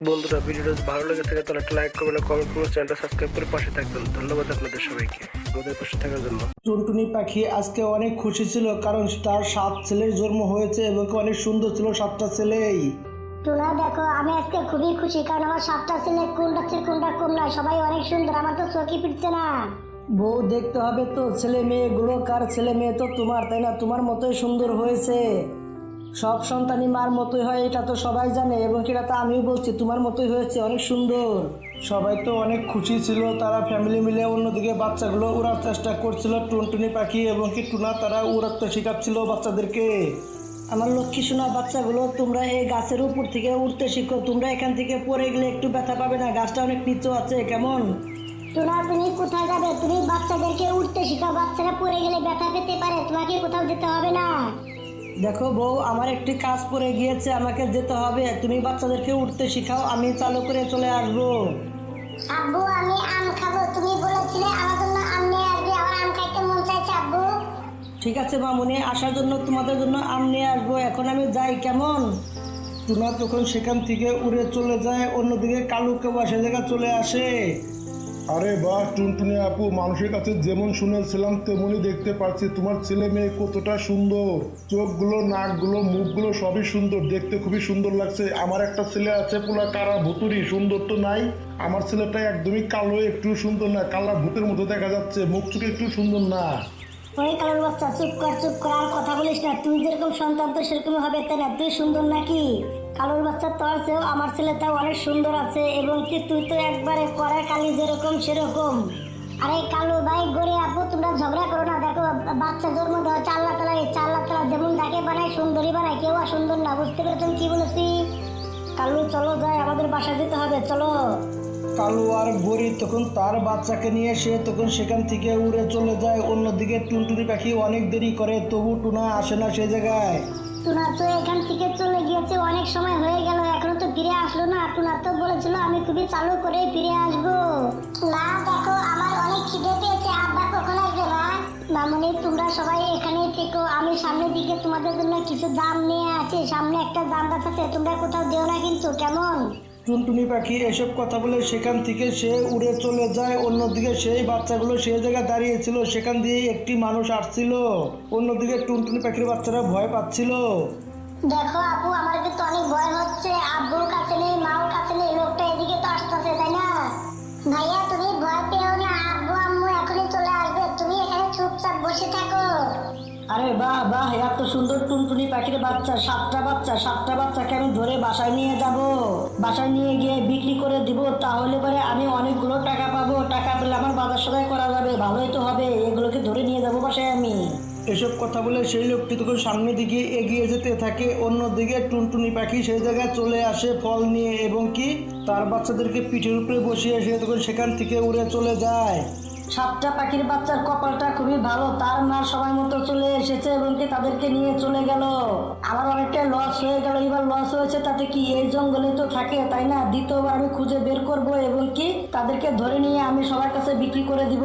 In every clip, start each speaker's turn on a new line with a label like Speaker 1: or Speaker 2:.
Speaker 1: বন্ধুরা ভিডিওটা যদি ভালো লেগে থাকে তাহলে একটা লাইক করবেন কমেন্ট করবেন চ্যানেলটা সাবস্ক্রাইব করে পাশে থাকবেন। ধন্যবাদ আপনাদের সবাইকে। আমাদের পাশে থাকার জন্য।
Speaker 2: টুনটুনি পাখি আজকে অনেক খুশি ছিল কারণ তার সাত ছেলের জন্ম হয়েছে এবং অনেক সুন্দর ছিল সাতটা ছেলেই।
Speaker 3: টুনা দেখো আমি আজকে খুবই খুশি কারণ আমার সাতটা ছেলে কোনটা চেয়ে কোনটা কম না সবাই অনেক সুন্দর আমার তো চোখই ফিরছে না।
Speaker 2: বউ দেখতে হবে তো ছেলে মেয়েগুলো কার ছেলে মেয়ে তো তোমার তাই না? তোমার মতোই সুন্দর হয়েছে। সব সন্তানই মার মতোই হয় এটা তো সবাই জানে এবং এটা তো আমিও বলছি তোমার মতোই হয়েছে অনেক সুন্দর। সবাই তো অনেক খুশি ছিল তারা ফ্যামিলি মিলে অন্যদিকে বাচ্চাগুলো উড়ার চেষ্টা করছিল টুনটুনি পাখি এবং কি টুনা তারা উড়াতে শেখাচ্ছিল বাচ্চাদেরকে। আমার লক্ষ্মী শোনা বাচ্চাগুলো তোমরা এই গাছের উপর থেকে উঠতে শিখো তোমরা এখান থেকে পড়ে গেলে একটু ব্যথা পাবে না গাছটা অনেক নিচু আছে কেমন?
Speaker 3: টুনা তুমি কোথায় যাবে? তুমি বাচ্চাদেরকে উঠতে শিখাও বাচ্চারা পড়ে গেলে ব্যথা পেতে পারে তোমাকে কোথাও যেতে হবে না।
Speaker 2: দেখো বউ আমার একটি কাজ পড়ে গিয়েছে আমাকে যেতে হবে। তুমি বাচ্চাদেরকে উঠতে শিখাও আমি চালু করে চলে আসব।
Speaker 3: আব্বু আমি আম খাব। তুমি বলেছিলে আমার জন্য আম নিয়ে আসবে আমার আম খাইতে মন চাইছে আব্বু।
Speaker 2: ঠিক আছে মামুনি আসার জন্য তোমাদের জন্য আম নিয়ে আসব। এখন আমি যাই কেমন? টুনা তখন সেখান থেকে উড়ে চলে যায় অন্যদিকে কালুকে বসে জায়গা চলে আসে।
Speaker 4: আরে বাহ, টুনটুনি আপু, মানুষের কাছে যেমন শুনেছিলাম, তেমনই দেখতে পাচ্ছি। তোমার ছেলে মেয়ে কতটা সুন্দর। চোখগুলো, নাকগুলো, মুখগুলো সবই সুন্দর, দেখতে খুবই সুন্দর লাগছে। আমার একটা ছেলে আছে পুরা কারা ভুতুরি, সুন্দর তো নাই। আমার ছেলেটা একদমই কালো, একটু সুন্দর না কালা ভূতের মতো দেখা যাচ্ছে, মুখ চোখ একটু সুন্দর না।
Speaker 3: ওই কালোর বাচ্চা, চুপ কর চুপ কর, আর কথা বলিস না। তুই যেরকম সন্তান, তো সেরকম হবে। তাই না তুই সুন্দর নাকি? কালোর বাচ্চা তোর চেয়েও আমার ছেলেটাও অনেক সুন্দর আছে, এবং কি তুই তো একবারে কড়া কালি যেরকম সেরকম। আরে কালু ভাই গড়ে আপু, তোমরা ঝগড়া করো না, দেখো, বাচ্চা জন্ম দেওয়া চাল্লা তালা চার লাখ তালা যেমন তাকে বানায়, সুন্দরী বানায়, কেউ আর সুন্দর না, বুঝতে পেরেছেন কি বলেছি? কালু, চলো যাই, আমাদের বাসা যেতে হবে, চলো।
Speaker 2: কালু আর গরি তখন তার বাচ্চাকে নিয়ে সে তখন সেখান থেকে উড়ে চলে যায়। অন্যদিকে টুনটুনি পাখি অনেক দেরি করে, তবু টুনা আসে না সে জায়গায়।
Speaker 3: টুনা তো এখান থেকে চলে গিয়েছে অনেক সময় হয়ে গেল এখনও তো ফিরে আসলো না। টুনা তো বলেছিল আমি খুবই চালু করে ফিরে আসব। না দেখো আমার অনেক খিদে পেয়েছে। আব্বা কখন আসবে না মামনি তোমরা সবাই এখানেই থেকো। আমি সামনের দিকে তোমাদের জন্য কিছু দাম নিয়ে আছি। সামনে একটা দাম গাছ আছে তোমরা কোথাও যেও না কিন্তু কেমন?
Speaker 2: টুনটুনি পাখি এসব কথা বলে সেখান থেকে সে উড়ে চলে যায়। অন্যদিকে সেই বাচ্চাগুলো সেই জায়গায় দাঁড়িয়েছিল, সেখান দিয়ে একটি মানুষ আসছিল। অন্যদিকে টুনটুনি পাখির বাচ্চারা ভয় পাচ্ছিল।
Speaker 3: দেখো আপু, আমার কিন্তু অনেক ভয় হচ্ছে। আব্বুর কাছে নেই মাও কাছে নেই, লোকটা এদিকে তো আসতেছে, তাই না? ভাইয়া
Speaker 2: আরে বাহ বাহ, এত সুন্দর টুনটুনি পাখির বাচ্চা, সাতটা বাচ্চা, সাতটা বাচ্চাকে আমি ধরে বাসায় নিয়ে যাব। বাসায় নিয়ে গিয়ে বিক্রি করে দিব, তাহলে পরে আমি অনেকগুলো টাকা পাবো। টাকা পেলে আমার বাজার সদাই করা যাবে, ভালোই তো হবে। এগুলোকে ধরে নিয়ে যাব বাসায় আমি। এসব কথা বলে সেই লোকটি তখন সামনের দিকে এগিয়ে যেতে থাকে। অন্যদিকে টুনটুনি পাখি সেই জায়গায় চলে আসে ফল নিয়ে এবং কি? তার বাচ্চাদেরকে পিঠের উপরে বসিয়ে সে তখন সেখান থেকে উড়ে চলে যায়। সাতটা পাখির বাচ্চার কপালটা খুবই ভালো। তার মা সবাই মতো চলে এসেছে এবং কি তাদেরকে নিয়ে চলে গেল। আমার অনেকটা লস হয়ে গেল। এবার লস হয়েছে তাতে কি এই জঙ্গলে তো থাকে, তাই না? দ্বিতীয়বার আমি খুঁজে বের করব এবং কি তাদেরকে ধরে নিয়ে আমি সবার কাছে বিক্রি করে দিব।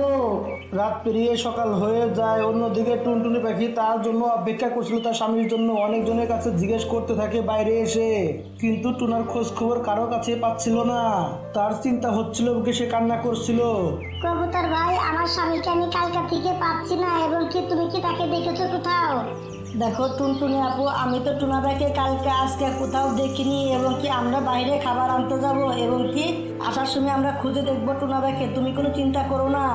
Speaker 2: রাত পেরিয়ে সকাল হয়ে যায়। অন্যদিকে টুনটুনি পাখি তার জন্য অপেক্ষা করছিল। তার স্বামীর জন্য অনেকজনের কাছে জিজ্ঞেস করতে থাকে বাইরে এসে। কিন্তু টুনার খোঁজ খবর কারও কাছে পাচ্ছিল না। তার চিন্তা হচ্ছিল ওকে সে কান্না করছিল।
Speaker 3: কবুতর ভাই আমার স্বামীকে আমি কালকা থেকে পাচ্ছি না এবং কি তুমি কি তাকে দেখেছ কোথাও?
Speaker 2: দেখো টুনটুনি আপু আমি তো টুনাদাকে কালকে আজকে কোথাও দেখিনি এবং কি আমরা বাইরে খাবার আনতে যাব এবং কি আসার সময় আমরা খুঁজে দেখব টুনাদাকে তুমি কোনো চিন্তা করো না।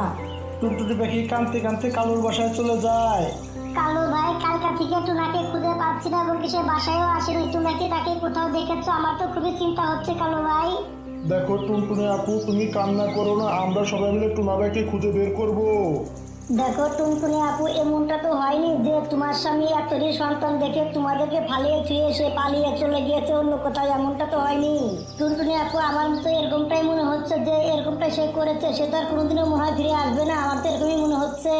Speaker 2: টুনটুনি পাখি কাঁদতে কাঁদতে কালুর বাসায় চলে যায়।
Speaker 3: কালু ভাই কালকা থেকে টুনাকে খুঁজে পাচ্ছি না এবং সে বাসায়ও আসেনি টুনাকে তাকে কোথাও দেখেছ? আমার তো খুবই চিন্তা হচ্ছে কালু ভাই।
Speaker 4: দেখো টুনটুনি আপু তুমি কান্না করো না আমরা সবাই মিলে টুনাবাইকে খুঁজে বের করব।
Speaker 3: দেখো, টুনটুনি আপু, এমনটা তো হয়নি যে তোমার স্বামী এতটি সন্তান দেখে তোমাদেরকে ফালিয়ে ছুঁয়ে সে পালিয়ে চলে গিয়েছে, অন্য কোথাও এমনটা তো হয়নি। টুনটুনি আপু, আমার তো এরকমটাই মনে হচ্ছে যে এরকমটা সে করেছে, সে তো আর কোনোদিনও মনে হয় ফিরে আসবে না, আমার তো এরকমই মনে হচ্ছে।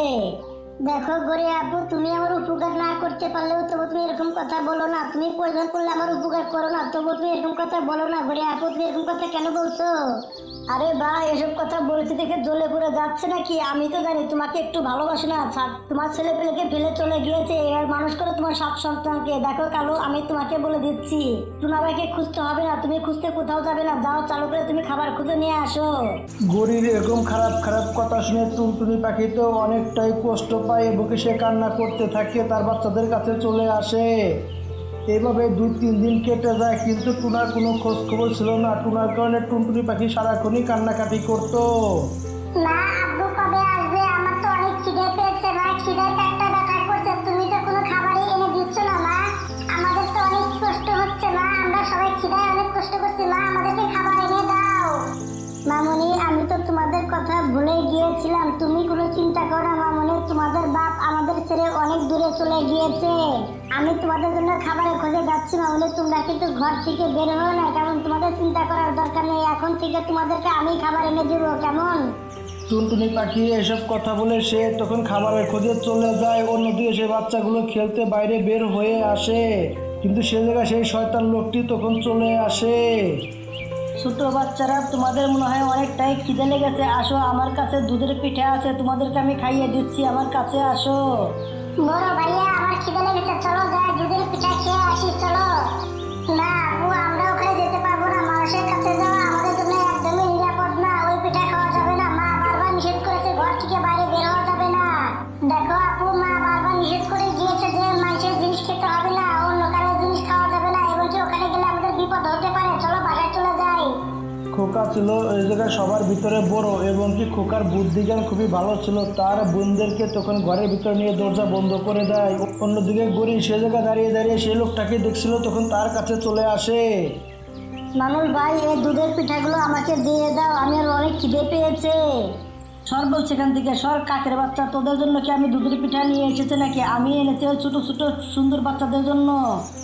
Speaker 3: দেখো, গরে আপু, তুমি আমার উপকার না করতে পারলেও তবু তুমি এরকম কথা বলো না, তুমি প্রয়োজন করলে আমার উপকার করো না, তবু তুমি এরকম কথা বলো না, গরে আপু, তুমি এরকম কথা কেন বলছো? আরে বা এসব কথা বলেছি দেখে জ্বলে পুড়ে যাচ্ছে নাকি? আমি তো জানি তোমাকে একটু ভালোবাসে না। তোমার ছেলে পেলেকে ফেলে চলে গিয়েছে, এবার মানুষ করে তোমার সাত সন্তানকে। দেখো কালো, আমি তোমাকে বলে দিচ্ছি, টুনাবাইকে খুঁজতে হবে না, তুমি খুঁজতে কোথাও যাবে না, যাও চালু করে তুমি খাবার খুঁজে নিয়ে আসো।
Speaker 2: গরির এরকম খারাপ খারাপ কথা শুনে টুনটুনি পাখি তো অনেকটাই কষ্ট পায় এবং কি সে কান্না করতে থাকে, তার বাচ্চাদের কাছে চলে আসে। এইভাবে দুই, তিন দিন কেটে যায়, কিন্তু টুনার কোনো খোঁজ খবর ছিল না। টুনার কারণে টুনটুনি পাখি সারাক্ষণই কান্নাকাটি করতো।
Speaker 3: আসবে? আমার তো অনেক পেয়েছে করছে। তুমি তো কোনো খাবারই এনে না আমাদের তো অনেক কষ্ট হচ্ছে আমরা সবাই কষ্ট আমাদেরকে খাবার এনে দাও। মামনি, আমি তো তোমাদের কথা ভুলে গিয়েছিলাম। তুমি কোনো চিন্তা করো মামনি। তোমাদের বাপ আমাদের ছেড়ে অনেক দূরে চলে গিয়েছে। আমি তোমাদের জন্য খাবারের খোঁজে যাচ্ছি মামনি তোমরা কিন্তু ঘর থেকে বের হও না কারণ তোমাদের চিন্তা করার দরকার নেই। এখন থেকে তোমাদেরকে আমি খাবার এনে দেবো কেমন?
Speaker 2: টুনটুনি পাখি এসব কথা বলে সে তখন খাবারের খোঁজে চলে যায়। অন্যদিকে সে বাচ্চাগুলো খেলতে বাইরে বের হয়ে আসে। কিন্তু সে জায়গায় সেই শয়তান লোকটি তখন চলে আসে। ছোট বাচ্চারা তোমাদের মনে হয় অনেকটাই খিদে লেগেছে। আসো আমার কাছে দুধের পিঠে আছে তোমাদেরকে আমি খাইয়ে দিচ্ছি আমার কাছে আসো।
Speaker 3: বড় ভাইয়া আমার খিদে লেগেছে, চলো যাই দুধের পিঠা খেয়ে আসি, চলো। না আপু আমরা ওখানে যেতে পারব না, মানুষের কাছে যাওয়া
Speaker 2: খোকা ছিল, এই জায়গায় সবার ভিতরে বড় এবং কি খোকার বুদ্ধিজ্ঞান খুবই ভালো ছিল, তার বোনদেরকে তখন ঘরের ভিতরে নিয়ে দরজা বন্ধ করে দেয়। অন্যদিকে গরিব সে জায়গায় দাঁড়িয়ে দাঁড়িয়ে সেই লোকটাকে দেখছিল, তখন তার কাছে চলে আসে।
Speaker 3: মানুষ ভাই, এই দুধের পিঠাগুলো আমাকে দিয়ে দাও, আমি আর অনেক খিদে পেয়েছে।
Speaker 2: সর বল সেখান থেকে, সর, কাকের বাচ্চা তোদের জন্য কি আমি দুধের পিঠা নিয়ে এসেছে নাকি? আমি এনেছি ওই ছোট ছোট, সুন্দর বাচ্চাদের জন্য।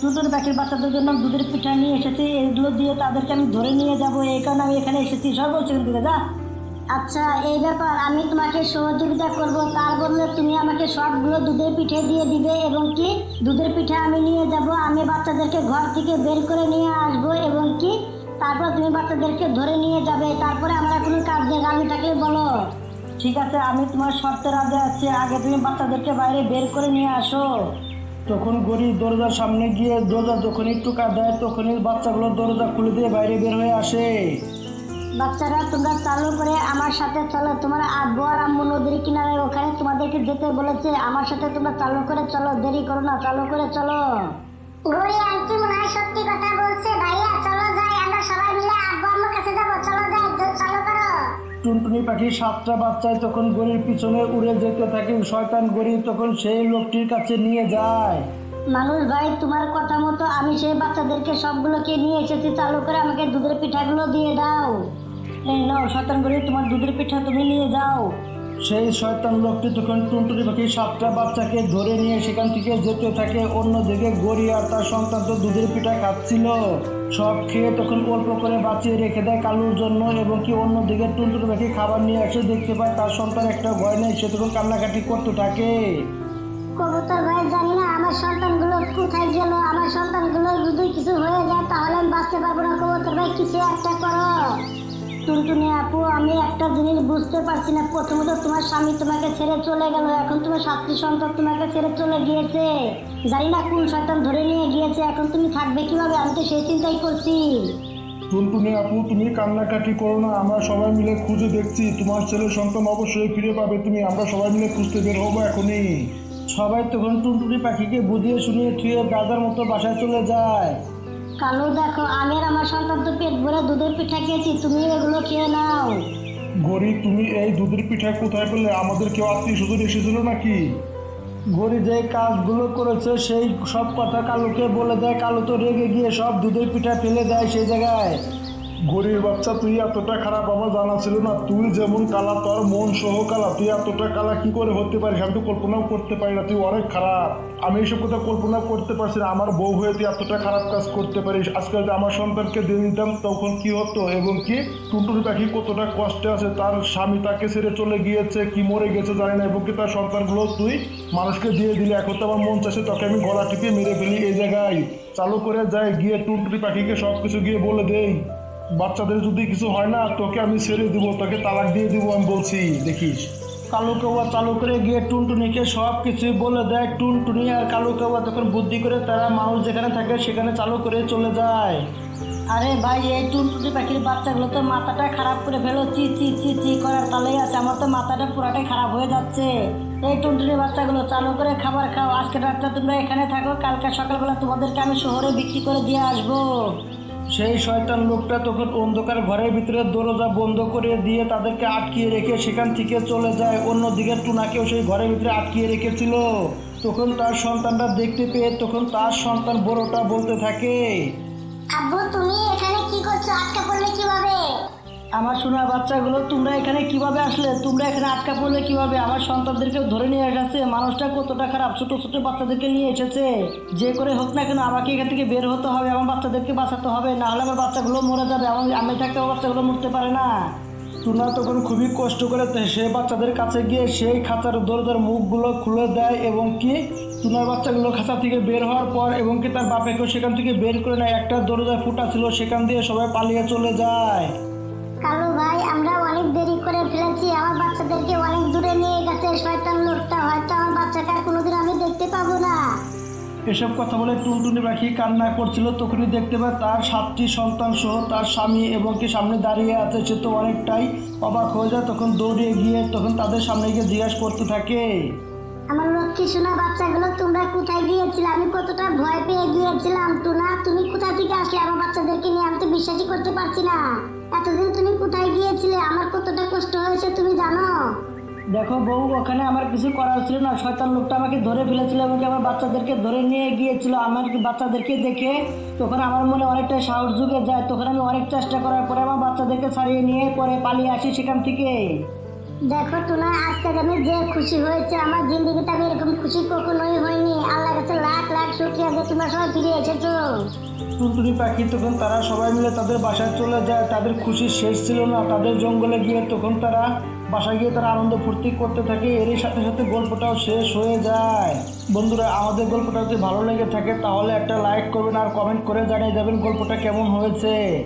Speaker 2: টুটুর পাখির বাচ্চাদের জন্য দুধের পিঠা নিয়ে এসেছি, এগুলো দিয়ে তাদেরকে আমি ধরে নিয়ে যাব। এই কারণে আমি এখানে এসেছি। সর বল সেখান থেকে, যা।
Speaker 3: আচ্ছা এই ব্যাপার, আমি তোমাকে সহযোগিতা করব। তার বদলে তুমি আমাকে সবগুলো দুধের পিঠে দিয়ে দিবে এবং কি? দুধের পিঠে আমি নিয়ে যাব, আমি বাচ্চাদেরকে ঘর থেকে বের করে নিয়ে আসব এবং কি? তারপর তুমি বাচ্চাদেরকে ধরে নিয়ে যাবে। তারপরে আমরা কোনো কাজ রাজি থাকলে বলো।
Speaker 2: ঠিক আছে আমি তোমার শর্তে রাজা আছি। আগে তুমি বাচ্চাদেরকে বাইরে বের করে নিয়ে আসো। তখন গরিব দরজার সামনে গিয়ে দরজা যখন একটু দেয় তখনই বাচ্চাগুলো দরজা খুলে দিয়ে বাইরে বের হয়ে আসে।
Speaker 3: বাচ্চারা তোমরা চালু করে আমার সাথে চলো। তোমার আব্বু আর আম্মু নদীর কিনারে ওখানে তোমাদেরকে যেতে বলেছে। আমার সাথে তোমরা চালু করে চলো দেরি করো না চালু করে চলো। গড়ি আন্টি মনে হয় সত্যি কথা বলছে। ভাইয়া চলো যাই আমরা সবাই মিলে আব্বু আম্মুর কাছে যাব। চলো যাই চালু করো
Speaker 2: টুনটুনি পাখি সাতটা বাচ্চায় তখন গরির পিছনে উড়ে যেতে থাকে। শয়তান গরি তখন সেই লোকটির কাছে নিয়ে যায়।
Speaker 3: মানুষ ভাই, তোমার কথা মতো আমি সেই বাচ্চাদেরকে সবগুলোকে নিয়ে এসেছি। চালু করে আমাকে দুধের পিঠাগুলো দিয়ে দাও।
Speaker 2: এই নাও, শয়তান গরি তোমার দুধের পিঠা তুমি নিয়ে যাও। সেই শয়তান লোকটি তখন টুনটুনি পাখি সাতটা বাচ্চাকে ধরে নিয়ে সেখান থেকে যেতে থাকে। অন্যদিকে গড়ি আর তার সন্তান তো দুধের পিঠা খাচ্ছিল। সব খেয়ে তখন অল্প করে বাঁচিয়ে রেখে দেয় কালুর জন্য এবং কি অন্যদিকে টুনটুনি পাখি খাবার নিয়ে এসে দেখতে পায় তার সন্তান একটা ভয় নেই, সে তখন কান্নাকাটি করতে থাকে।
Speaker 3: কবুতর ভাই, জানি না আমার সন্তানগুলো কোথায় গেল, আমার সন্তানগুলো যদি কিছু হয়ে যায় তাহলে আমি বাঁচতে পারব না। কবুতর ভাই, কিছু একটা করো। টুনটুনি আপু আমি একটা জিনিস বুঝতে পারছি না। প্রথমত তোমার স্বামী তোমাকে ছেড়ে চলে গেল এখন তোমার সাতটি সন্তান তোমাকে ছেড়ে চলে গিয়েছে। জানি না কোন সন্তান ধরে নিয়ে গিয়েছে এখন তুমি থাকবে কীভাবে? আমি তো সেই চিন্তাই করছি।
Speaker 4: টুনটুনি আপু তুমি কান্নাকাটি করো না আমরা সবাই মিলে খুঁজে দেখছি। তোমার ছেলে সন্তান অবশ্যই ফিরে পাবে তুমি আমরা সবাই মিলে খুঁজতে বের হব এখনই।
Speaker 2: সবাই তখন টুনটুনি পাখিকে বুঝিয়ে শুনিয়ে থুয়ে দাদার মতো বাসায় চলে যায়।
Speaker 3: কালো দেখো আমি আর আমার সন্তান তো পেট ভরে দুধের পিঠা খেয়েছি তুমি এগুলো খেয়ে নাও।
Speaker 4: গরি তুমি এই দুধের পিঠা কোথায় পেলে? আমাদের কেউ আত্মীয় স্বজন এসেছিল নাকি?
Speaker 2: গরি যে কাজগুলো করেছে সেই সব কথা কালুকে বলে দেয়। কালু তো রেগে গিয়ে সব দুধের পিঠা ফেলে দেয় সেই জায়গায়।
Speaker 4: গরিব বাচ্চা, তুই এতটা খারাপ আমার জানা ছিল না। তুই যেমন কালা, তোর মন সহ কালা, তুই এতটা কালা কি করে হতে পারিস? আমি তো কল্পনাও করতে পারি না, তুই অনেক খারাপ। আমি এইসব কথা কল্পনা করতে পারছি না, আমার বউ হয়ে তুই এতটা খারাপ কাজ করতে পারিস। আজকাল যে আমার সন্তানকে দিয়ে দিতাম, তখন কি হতো? এবং কি? টুনটুনি পাখি কতটা কষ্টে আছে, তার স্বামী তাকে ছেড়ে চলে গিয়েছে, কি মরে গেছে জানি না, এবং কি তার সন্তানগুলো তুই মানুষকে দিয়ে দিলে। এখন তো আমার মন চাষে তোকে আমি গলা টিপে মেরে ফেলি এই জায়গায়। চালু করে যায় গিয়ে টুনটুনি পাখিকে সব কিছু গিয়ে বলে দেই। বাচ্চাদের যদি কিছু হয় না, তোকে আমি ছেড়ে দিব, তোকে তালাক দিয়ে দিব, আমি বলছি, দেখিস।
Speaker 2: কালু কাবা চালু করে গিয়ে টুনটুনিকে সব কিছু বলে দেয়, টুনটুনি আর কালু কাবা তখন বুদ্ধি করে তারা মানুষ যেখানে থাকে সেখানে চালু করে চলে যায়। আরে ভাই, এই টুনটুনি পাখির বাচ্চাগুলো তো মাথাটা খারাপ করে ফেলো, চি চি চি চি করার তালেই আছে, আমার তো মাথাটা পুরাটাই খারাপ হয়ে যাচ্ছে। এই টুনটুনি বাচ্চাগুলো চালু করে খাবার খাও, আজকে রাতটা তোমরা এখানে থাকো, কালকে সকালবেলা তোমাদেরকে আমি শহরে বিক্রি করে দিয়ে আসব। সেই শয়তান লোকটা তখন অন্ধকার ঘরের ভিতরে দরজা বন্ধ করে দিয়ে তাদেরকে আটকিয়ে রেখে সেখান থেকে চলে যায়। অন্যদিকে টুনাকেও সেই ঘরের ভিতরে আটকিয়ে রেখেছিল। তখন তার সন্তানটা দেখতে পেয়ে তখন তার সন্তান বড়টা বলতে থাকে,
Speaker 3: আব্বু, তুমি এখানে কি করছ? আটকা পড়লে কীভাবে?
Speaker 2: আমার সোনা বাচ্চাগুলো, তোমরা এখানে কীভাবে আসলে? তোমরা এখানে আটকা পড়লে কীভাবে? আমার সন্তানদেরকে ধরে নিয়ে এসেছে। মানুষটা কতটা খারাপ, ছোট ছোট বাচ্চাদেরকে নিয়ে এসেছে। যে করে হোক না কেন, আমাকে এখান থেকে বের হতে হবে, আমার বাচ্চাদেরকে বাঁচাতে হবে। না হলে আমার বাচ্চাগুলো মরে যাবে। আমার আমি থাকতে আমার বাচ্চাগুলো মরতে পারে না। টুনা তখন খুবই কষ্ট করে সে বাচ্চাদের কাছে গিয়ে সেই খাঁচার দরজার মুখগুলো খুলে দেয় এবং কি টুনার বাচ্চাগুলো খাঁচা থেকে বের হওয়ার পর এবং কি তার বাপেকেও সেখান থেকে বের করে নেয়। একটা দরজা ফুটা ছিল, সেখান দিয়ে সবাই পালিয়ে চলে যায়।
Speaker 3: কালু ভাই আমরা অনেক দেরি করে ফেলেছি। আমার বাচ্চাদেরকে অনেক দূরে নিয়ে গেছে। শয়তান লোকটা হয়তো আমার বাচ্চাকে আর কোনোদিন আমি দেখতে পাবো না।
Speaker 2: এসব কথা বলে টুনটুনি পাখি কান্না করছিল। তখনই দেখতে পায় তার সাতটি সন্তান সহ তার স্বামী এবং কি সামনে দাঁড়িয়ে আছে। সে তো অনেকটাই অবাক হয়ে যায়। তখন দৌড়িয়ে গিয়ে তখন তাদের সামনে গিয়ে জিজ্ঞাসা করতে থাকে।
Speaker 3: আমার লক্ষ্মী সোনা বাচ্চাগুলো তোমরা কোথায় গিয়েছিলে? আমি কতটা ভয় পেয়ে গিয়েছিলাম। টুনা তুমি কোথা থেকে আসলে? আমার বাচ্চাদেরকে বিশ্বাসই করতে পারছি না। এতদিন তুমি কোথায় গিয়েছিলে? আমার কতটা কষ্ট হয়েছে তুমি জানো?
Speaker 2: দেখো বউ ওখানে আমার কিছু করার ছিল না। শয়তান লোকটা আমাকে ধরে ফেলেছিল এবং আমার বাচ্চাদেরকে ধরে নিয়ে গিয়েছিল। আমার কি বাচ্চাদেরকে দেখে তখন আমার মনে অনেকটা সাহস জুগে যায়। তখন আমি অনেক চেষ্টা করার পরে আমার বাচ্চাদেরকে ছাড়িয়ে নিয়ে পরে পালিয়ে আসি সেখান থেকে।
Speaker 3: দেখো টুনা আজ থেকে আমি যে খুশি হয়েছে আমার জিন্দগিতে আমি যে তোমরা সবাই ফিরে এসেছ।
Speaker 2: টুনটুনি পাখি তখন তারা সবাই মিলে তাদের বাসায় চলে যায়। তাদের খুশি শেষ ছিল না। তাদের জঙ্গলে গিয়ে তখন তারা বাসায় গিয়ে তারা আনন্দ ফুর্তি করতে থাকে। এর সাথে সাথে গল্পটাও শেষ হয়ে যায়। বন্ধুরা, আমাদের গল্পটা যদি ভালো লেগে থাকে, তাহলে একটা লাইক করবেন আর কমেন্ট করে জানিয়ে যাবেন গল্পটা কেমন হয়েছে।